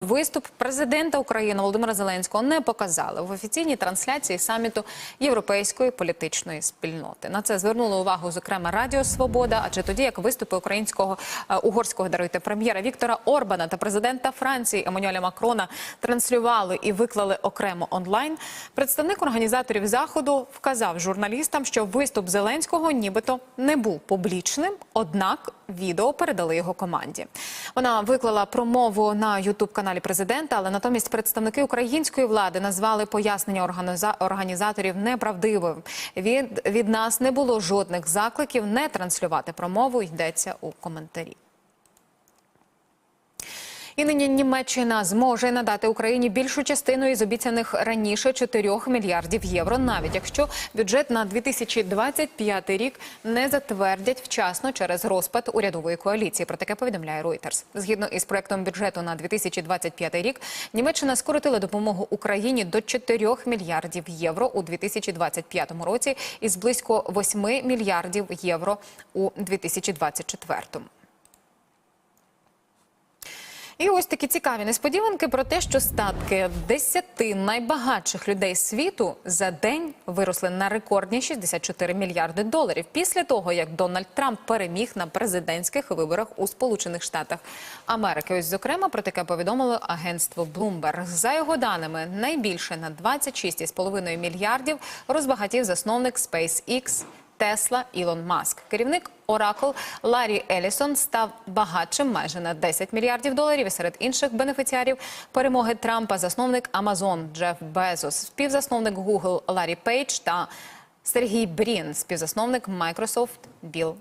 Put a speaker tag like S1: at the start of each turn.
S1: Виступ президента України Володимира Зеленського не показали в офіційній трансляції саміту Європейської політичної спільноти. На це звернули увагу зокрема Радіо Свобода. Адже тоді як виступи українського е, угорського даруйте прем'єра Віктора Орбана та президента Франції Еммануеля Макрона транслювали і виклали окремо онлайн. Представник організаторів заходу вказав журналістам, що виступ Зеленського нібито не був публічним, однак відео передали його команді. Вона виклала промову на ютуб каналі президента, але натомість представники української влади назвали пояснення організа- організаторів неправдивим. Від, від нас не було жодних закликів не транслювати промову. Йдеться у коментарі. І нині Німеччина зможе надати Україні більшу частину із обіцяних раніше 4 мільярдів євро, навіть якщо бюджет на 2025 рік не затвердять вчасно через розпад урядової коаліції. Про таке повідомляє Reuters. Згідно із проектом бюджету на 2025 рік, Німеччина скоротила допомогу Україні до 4 мільярдів євро у 2025 році із близько 8 мільярдів євро у 2024. І ось такі цікаві несподіванки про те, що статки 10 найбагатших людей світу за день виросли на рекордні 64 мільярди доларів після того, як Дональд Трамп переміг на президентських виборах у Сполучених Штатах Америки. Ось зокрема про таке повідомило агентство Bloomberg. За його даними, найбільше на 26,5 мільярдів розбагатів засновник SpaceX Тесла Ілон Маск. Керівник Oracle Ларі Елісон став багатшим майже на 10 мільярдів доларів. Серед інших бенефіціарів перемоги Трампа засновник Amazon Джеф Безос, співзасновник Google Ларі Пейдж та Сергій Брін, співзасновник Microsoft Білл